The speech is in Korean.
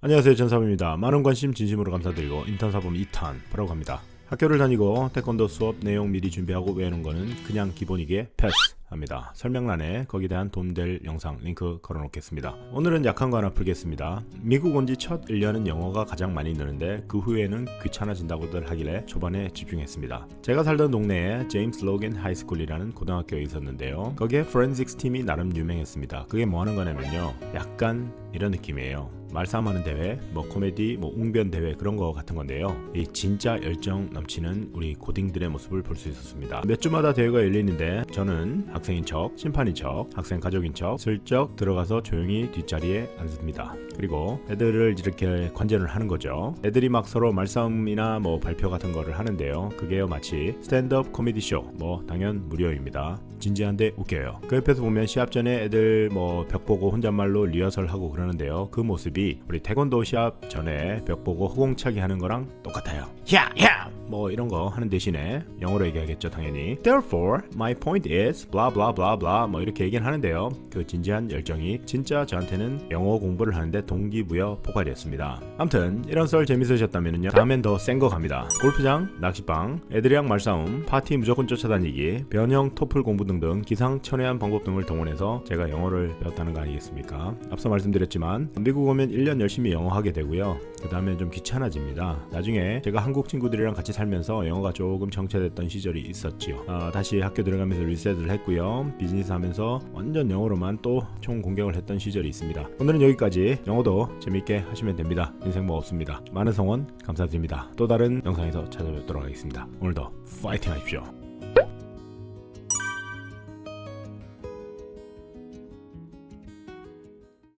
안녕하세요 전사부입니다. 많은 관심 진심으로 감사드리고 인턴 사범 2탄 바라고 합니다. 학교를 다니고 태권도 수업 내용 미리 준비하고 외우는 거는 그냥 기본이기에 패스 합니다. 설명란에 거기에 대한 도움될 영상 링크 걸어놓겠습니다. 오늘은 약한 거 하나 풀겠습니다. 미국 온 지 첫 1년은 영어가 가장 많이 느는데 그 후에는 귀찮아진다고들 하길래 초반에 집중했습니다. 제가 살던 동네에 제임스 로겐 하이스쿨이라는 고등학교에 있었는데요. 거기에 포렌식스 팀이 나름 유명했습니다. 그게 뭐 하는 거냐면요. 약간 이런 느낌이에요. 말싸움하는 대회, 뭐 코미디, 뭐 웅변 대회 그런 거 같은 건데요. 이 진짜 열정 넘치는 우리 고딩들의 모습을 볼 수 있었습니다. 몇 주마다 대회가 열리는데 저는 학생인 척, 심판인 척, 학생 가족인 척 슬쩍 들어가서 조용히 뒷자리에 앉습니다. 그리고 애들을 이렇게 관전을 하는 거죠. 애들이 막 서로 말싸움이나 뭐 발표 같은 거를 하는데요. 그게요 마치 스탠드업 코미디 쇼, 뭐 당연 무료입니다. 진지한데 웃겨요. 그 옆에서 보면 시합 전에 애들 뭐 벽 보고 혼잣말로 리허설 하고 그러는데요. 그 모습이 우리 태권도 시합 전에 벽 보고 허공차기 하는 거랑 똑같아요. 야, 야! 뭐 이런 거 하는 대신에 영어로 얘기하겠죠 당연히. Therefore, my point is blah blah blah blah 뭐 이렇게 얘기는 하는데요. 그 진지한 열정이 진짜 저한테는 영어 공부를 하는데 동기부여 포괄이었습니다. 아무튼 이런 썰 재밌으셨다면요. 다음엔 더 센 거 갑니다. 골프장, 낚시방, 애들이랑 말싸움, 파티 무조건 쫓아다니기, 변형 토플 공부 등등 기상천외한 방법 등을 동원해서 제가 영어를 배웠다는 거 아니겠습니까? 앞서 말씀드렸지만 미국 오면 1년 열심히 영어 하게 되고요. 그 다음에 좀 귀찮아집니다. 나중에 제가 한국 친구들이랑 같이 살면서 영어가 조금 정체됐던 시절이 있었지요. 어, 다시 학교 들어가면서 리셋을 했고요. 비즈니스 하면서 완전 영어로만 또 총 공격을 했던 시절이 있습니다. 오늘은 여기까지 영어도 재밌게 하시면 됩니다. 인생 뭐 없습니다. 많은 성원 감사드립니다. 또 다른 영상에서 찾아뵙도록 하겠습니다. 오늘도 파이팅 하십시오.